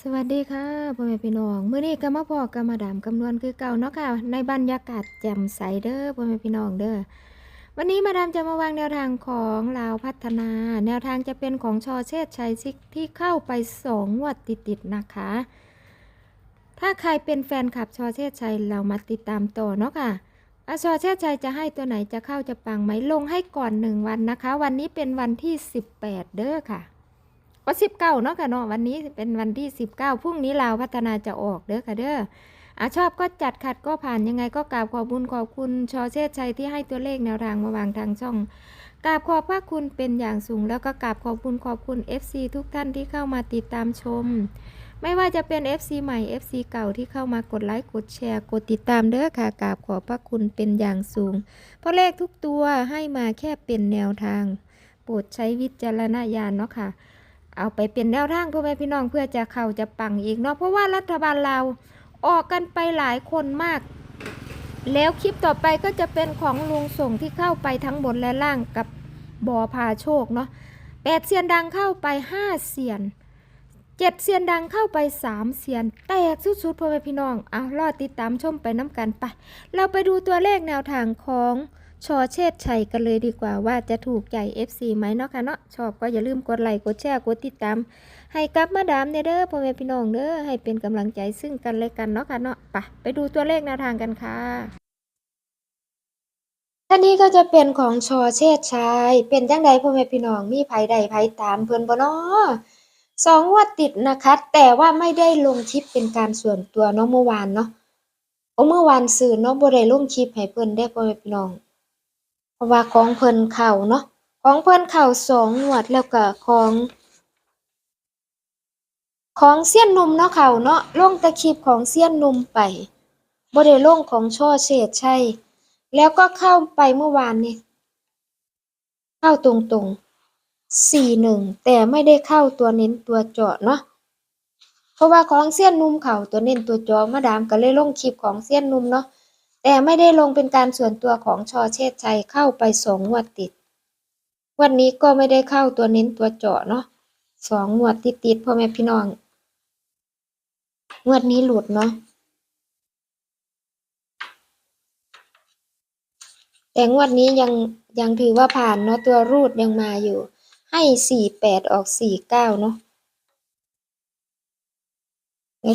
สวัสดีค่ะพ่อแม่พี่น้องมื้อนี้ก็มาพอกับมาดามคำนวณคือเก่าเนาะค่ะ ในบรรยากาศแจ่มใสเด้อพ่อแม่พี่น้องเด้อวันนี้มาดามจะมาวางแนวทางของลาวพัฒนา แนวทางจะเป็นของชอเชษชัยซิกที่เข้าไปสองงวดติดๆนะคะ ถ้าใครเป็นแฟนคลับชอเชษชัยเรามาติดตามต่อเนาะค่ะอาชอเชษชัยจะให้ตัวไหนจะเข้าจะปังไหมลงให้ก่อนหนึ่งวันนะคะ วันนี้เป็นวันที่ 18 เด้อค่ะ ก็สิบเก้าเนาะค่ะเนาะวันนี้เป็นวันที่สิบเก้าพรุ่งนี้ลาวพัฒนาจะออกเด้อค่ะเด้ออะชอบก็จัดขัดก็ผ่านยังไงก็กราบขอบุญขอบคุณชอเชษชัยที่ให้ตัวเลขแนวทางมาวางทางช่องกราบขอบพระคุณเป็นอย่างสูง แล้วก็กราบขอบคุณขอบคุณ FC ทุกท่านที่เข้ามาติดตามชม ไม่ว่าจะเป็น FC ใหม่ FC เก่าที่เข้ามากดไลค์กดแชร์กดติดตามเด้อค่ะกราบขอบพระคุณเป็นอย่างสูง เพราะเลขทุกตัวให้มาแค่เป็นแนวทาง โปรดใช้วิจารณญาณเนาะค่ะ เอาไปเป็นแนวทางพ่อแม่พี่น้องเพื่อจะเข้าจะปังอีกเนาะเพราะว่ารัฐบาลเราออกกันไปหลายคนมาก แล้วคลิปต่อไปก็จะเป็นของลุงส่งที่เข้าไปทั้งบนและล่างกับบอพาโชคเนาะแปดเซียนดังเข้าไปห้าเซียนเจ็ดเซียนดังเข้าไปสามเซียน แตกสุดๆพ่อแม่พี่น้องเอารอติดตามชมไปน้ำกันไป เราไปดูตัวเลขแนวทางของ ชอเชษชัยกันเลยดีกว่าว่าจะถูกใจ FC ไหมเนาะค่ะเนาะชอบก็อย่าลืมกดไลค์กดแชร์กดติดตาม ให้กับมาดามเนเด้อพ่อแม่พี่น้องเด้อให้เป็นกำลังใจซึ่งกันและกันเนาะค่ะเนาะไปไปดูตัวเลขแนวทางกันค่ะท่านี้ก็จะเป็นของชอเชษชัยเป็นจังใดพ่อแม่พี่น้องมีไผใดไผตามเพิ่นบ่เนาะสองงวดติดนะคะ แต่ว่าไม่ได้ลงคลิปเป็นการส่วนตัวเนาะเมื่อวานเนาะโอเมื่อวานสื่อเนาะบ่ได้ลงคลิปให้เพิ่นได้พ่อแม่พี่น้อง เพราะว่าของเพิ่นเข้าเนาะของเพิ่นเข้าสองงวดแล้วก็ของ ของเสี้ยนนุ่มเนาะเข่าเนาะลงต่คลิปของเสี้ยนนุ่มไปบ่ได้ลงของช่อเฉดใช่แล้วก็เข้าไปเมื่อวานนี่เข้าตรงๆสี่หนึ่งแต่ไม่ได้เข้าตัวเน้นตัวเจาะเนาะเพราะว่าของเสี้ยนนุ่มเข่าตัวเน้นตัวจาะมาดามก็เลยลงคลิปของเสี้ยนนุ่มเนาะ แต่ไม่ได้ลงเป็นการส่วนตัวของชอเชษชัยเข้าไปสองงวดติด วันนี้ก็ไม่ได้เข้าตัวเน้นตัวเจาะเนาะสองงวดติดๆพ่อแม่พี่น้อง งวดนี้หลุดเนาะแต่งวดนี้ยังยังถือว่าผ่านเนาะตัวรูดยังมาอยู่ ให้สี่แปดออกสี่เก้าเนาะ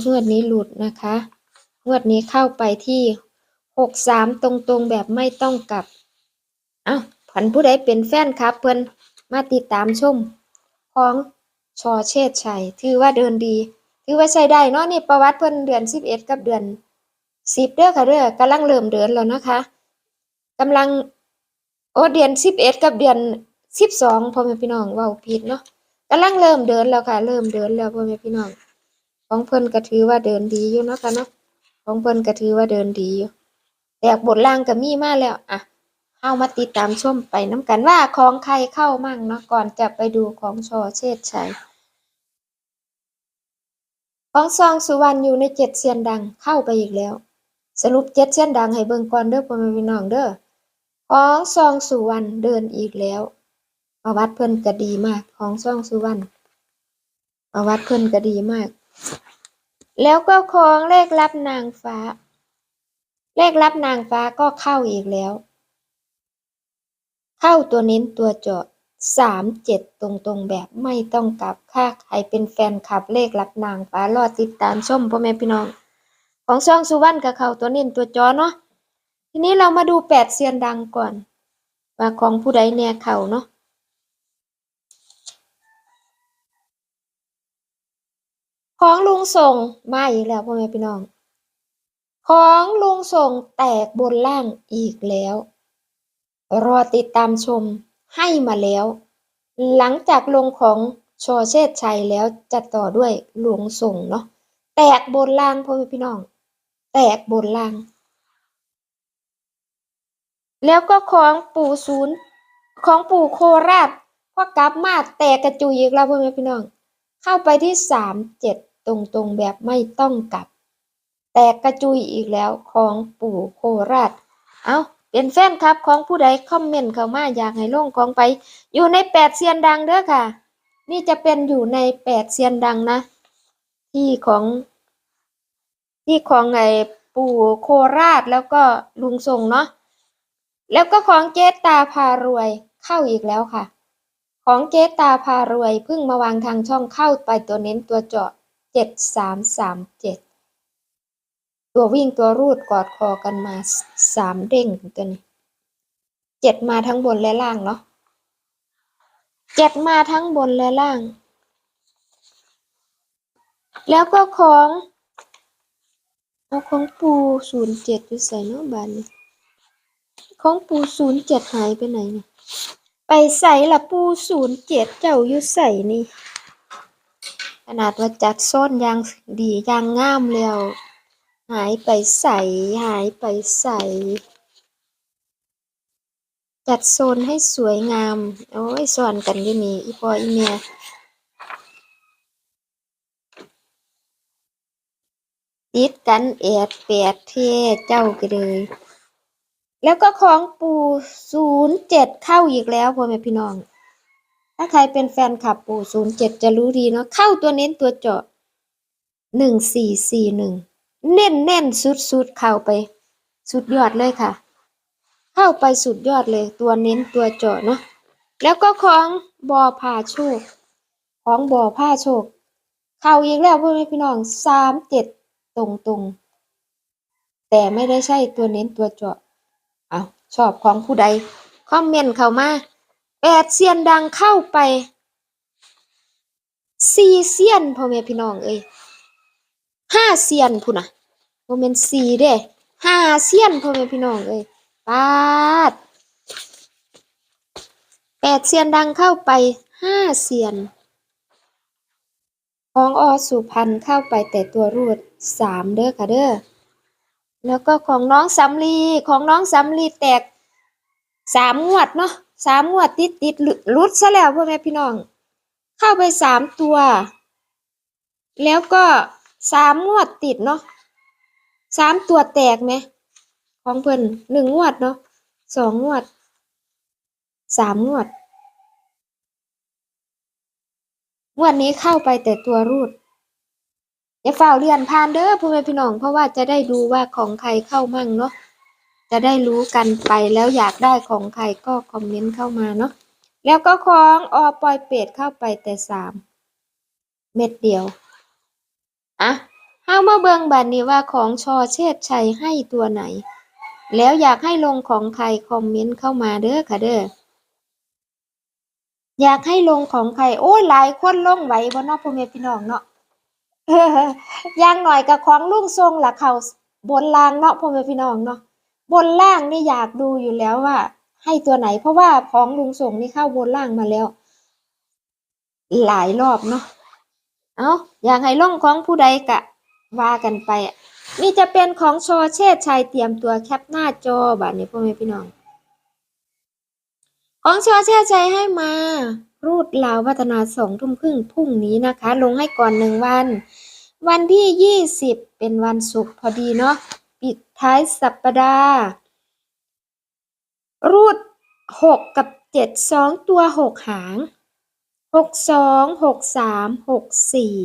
งวดนี้หลุดนะคะ งวดนี้เข้าไปที่ หกสามตรงๆแบบไม่ต้องกลับ เอ้าผันผู้ใดเป็นแฟนครับ เพิ่นมาติดตามชมของชอเชษชัย ถือว่าเดินดี ถือว่าใช้ได้เนาะนี่ประวัติเพิ่นเดือนสิบเอ็ดกับเดือนสิบเด้อค่ะเด้อกำลังเริ่มเดินแล้วนะคะกำลังโอ้เดือนสิบเอ็ดกับเดือนสิบสองพ่อแม่พี่น้องเว้าผิดเนาะกำลังเริ่มเดินแล้วค่ะ เริ่มเดินแล้วพ่อแม่พี่น้อง ของเพิ่นก็ถือว่าเดินดีอยู่เนาะค่ะเนาะของเพิ่นก็ถือว่าเดินดีอยู่ แตกบทล่างก็มีมาแล้วอะเฮามาติดตามชมไปน้ำกันว่าของใครเข้ามั่งเนาะก่อนจะไปดูของชอเชษชัยของซองสุวรรณอยู่ในเจ็ดเซียนดังเข้าไปอีกแล้ว สรุปเจ็ดเซียนดังให้เบิ่งก่อนเด้อพ่อแม่พี่น้องเด้อของซองสุวรรณเดินอีกแล้วประวัติเพิ่นก็ดีมากของซองสุวรรณประวัติเพิ่นก็ดีมาก แล้วก็ของเลขลับนางฟ้า เลขลับนางฟ้าก็เข้าอีกแล้ว เข้าตัวเน้นตัวเจาะสามเจ็ดตรงๆแบบไม่ต้องกลับค่าใครเป็นแฟนคลับเลขรับนางฟ้ารอติดตามชมพ่อแม่พี่น้อง ของช่องสุวรรณกับเขาตัวเน้นตัวจอเนาะทีนี้เรามาดูแปดเซียนดังก่อน ว่าของผู้ใดแน่เขาเนาะของลุงส่งมาอีกแล้วพ่อแม่พี่น้อง ของลุงส่งแตกบนล่างอีกแล้ว รอติดตามชมให้มาแล้ว หลังจากลงของชอเชษชัยแล้วจะต่อด้วยหลวงส่งเนาะแตกบนล่างพ่อแม่พี่น้อง แตกบนล่าง แล้วก็ของปู่ศูนย์ของปู่โคราชพอกลับมาแตกกระจุยอีกแล้วพ่อแม่พี่น้อง เข้าไปที่สามเจ็ดตรงๆแบบไม่ต้องกลับ แตกกระจุยอีกแล้วของปู่โคราช เอาเป็นแฟนครับของผู้ใดคอมเมนต์เข้ามาอยากให้ลงของไป อยู่ในแปดเซียนดังเด้อค่ะ นี่จะเป็นอยู่ในแปดเซียนดังนะ ที่ของ ที่ของไอ้ปู่โคราชแล้วก็ลุงทรงเนาะแล้วก็ของเจ๊ตาพารวยเข้าอีกแล้วค่ะ ของเจ๊ตาพารวยเพิ่งมาวางทางช่องเข้าไปตัวเน้นตัวเจาะเจ็ดสามสามเจ็ด ตัววิ่งตัวรูดกอดคอกันมาสามเด้งตัวนี้เจ็ดมาทั้งบนและล่างเนาะเจ็ดมาทั้งบนและล่าง แล้วก็ของเอาของปูศูนย์เจ็ดอยู่ใส่เนาะบานนี้ของปูศูนย์เจ็ดหายไปไหนเนี่ยไปใส่ละปูศูนย์เจ็ดเจ้าอยู่ใส่นี่ ขนาดว่าจัดซ่อนอยางดีอยางงามแล้ว หายไปใส่หายไปใส่จัดโซนให้สวยงาม โอ้ยสอนกันอยู่นี่ อีปออีเมียติดกันแอดแปดเท่เจ้าก็เลย แล้วก็ของปูศูนย์เจ็ดเข้าอีกแล้วพ่อแม่พี่น้อง ถ้าใครเป็นแฟนคลับปูศูนย์เจ็ดจะรู้ดีเนาะเข้าตัวเน้นตัวเจาะหนึ่งสี่สี่หนึ่ง เน่นเน่นสุดสุดๆเข้าไปสุดยอดเลยค่ะ เข้าไปสุดยอดเลยตัวเน้นตัวเจาะเนาะแล้วก็ของบอพาโชค ของบอผ้าโชค เข้าอีกแล้วพ่อแม่พี่น้องสามเจ็ดตรงตรงแต่ไม่ได้ใช่ตัวเน้นตัวเจาะเอาชอบของผู้ใดคอมเมนต์เข้ามาแปดเซียนดังเข้าไปสี่เซียนพ่อแม่พี่น้องเอ้ย ห้าเซียนพุ่นน่ะโมเมนสี่เด้ห้าเซียนพ่อแม่พี่น้องเอ้ยปาดแปดเซียนดังเข้าไปห้าเซียนของอสุพรรณเข้าไปแต่ตัวรูดสามเด้อค่ะเด้อแล้วก็ของน้องสำลีของน้องสำลีแตกสามงวดเนาะสามงวดติดติดหลุดหลุดซะแล้วพ่อแม่พี่น้อง เข้าไปสามตัว แล้วก็ สามงวดติดเนาะสามตัวแตกไหม ของเพิ่นหนึ่งงวดเนาะสองงวดสามงวด งวดนี้เข้าไปแต่ตัวรูดอย่าฝ่าเรียนผ่านเด้อพ่อแม่พี่น้อง เพราะว่าจะได้ดูว่าของใครเข้ามั่งเนาะจะได้รู้กันไปแล้วอยากได้ของใครก็คอมเมนต์เข้ามาเนาะแล้วก็ของออปอยเป็ดเข้าไปแต่สามเม็ดเดียว อะเฮามาเบิ่งบัดนี้ว่าของชอเชษชัยให้ตัวไหน แล้วอยากให้ลงของใครคอมเมนต์เข้ามาเด้อค่ะเด้ออยากให้ลงของใครโอ้ยหลายคนลงไหวบ่นาะพ่อแม่พี่น้องเนาะอย่างหน่อยกับของลุงทรงหล่ะเขาบนล่างเนาะพ่อแม่พี่น้องเนาะบนล่างนี่อยากดูอยู่แล้วว่า ให้ตัวไหน เพราะว่าของลุงส่งนี่เข้าบนล่างมาแล้ว หลายรอบเนาะ เอาอยากให้ล่องของผู้ใดกะว่ากันไปอะนี่จะเป็นของชอเชษชัยเตรียมตัวแคปหน้าจอบัดนี้พ่อแม่พี่น้อง ของชอเชษชัยให้มา รูดลาวพัฒนาสองทุ่มครึ่งพรุ่งนี้นะคะ ลงให้ก่อนหนึ่งวัน วันที่ยี่สิบเป็นวันศุกร์พอดีเนาะปิดท้ายสัปดาห์ รูดหกกับเจ็ดสองตัวหกหาง หกสองหกสามหกสี่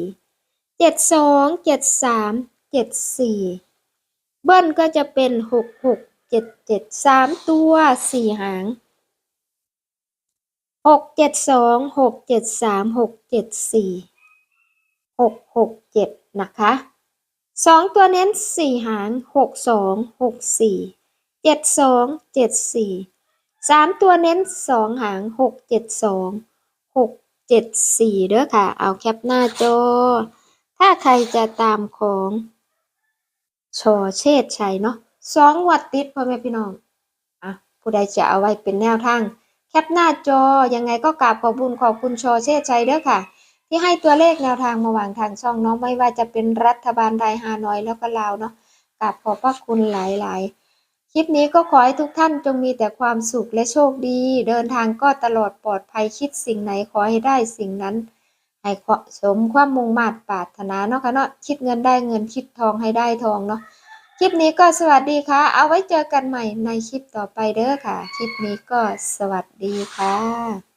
เจ็ดสองเจ็ดสามเจ็ดสี่เบิ้ลก็จะเป็นหกหกเจ็ดเจ็ดสามตัวสี่หางหกเจ็ดสองหกเจ็ดสามหกเจ็ดสี่หกหกเจ็ดนะคะสองตัวเน้นสี่หางหกสองหกสี่เจ็ดสองเจ็ดสี่สามตัวเน้นสองหางหกเจ็ดสองหก เจ็ดสี่เด้อค่ะ เอาแคปหน้าจอ ถ้าใครจะตามของชอเชษชัยเนาะสองวัดติดพ่อแม่พี่น้องอะผู้ใดจะเอาไว้เป็นแนวทาง แคปหน้าจอ ยังไงก็กราบขอบคุณขอบคุณชอเชษชัยเด้อค่ะ ที่ให้ตัวเลขแนวทางมาวางทางช่องเน้องไม่ว่าจะเป็นรัฐบาลไทยฮานอยแล้วก็ลาวเนาะกราบขอบพระคุณหลายๆ คลิปนี้ก็ขอให้ทุกท่านจงมีแต่ความสุขและโชคดี เดินทางก็ตลอดปลอดภัยคิดสิ่งไหนขอให้ได้สิ่งนั้น ให้สมความมุ่งมา่ปรารถนาเนาะค่ะเนาะคิดเงินได้เงินคิดทองให้ได้ทองเนาะคลิปนี้ก็สวัสดีค่ะ เอาไว้เจอกันใหม่ในคลิปต่อไปเด้อค่ะ คลิปนี้ก็สวัสดีค่ะ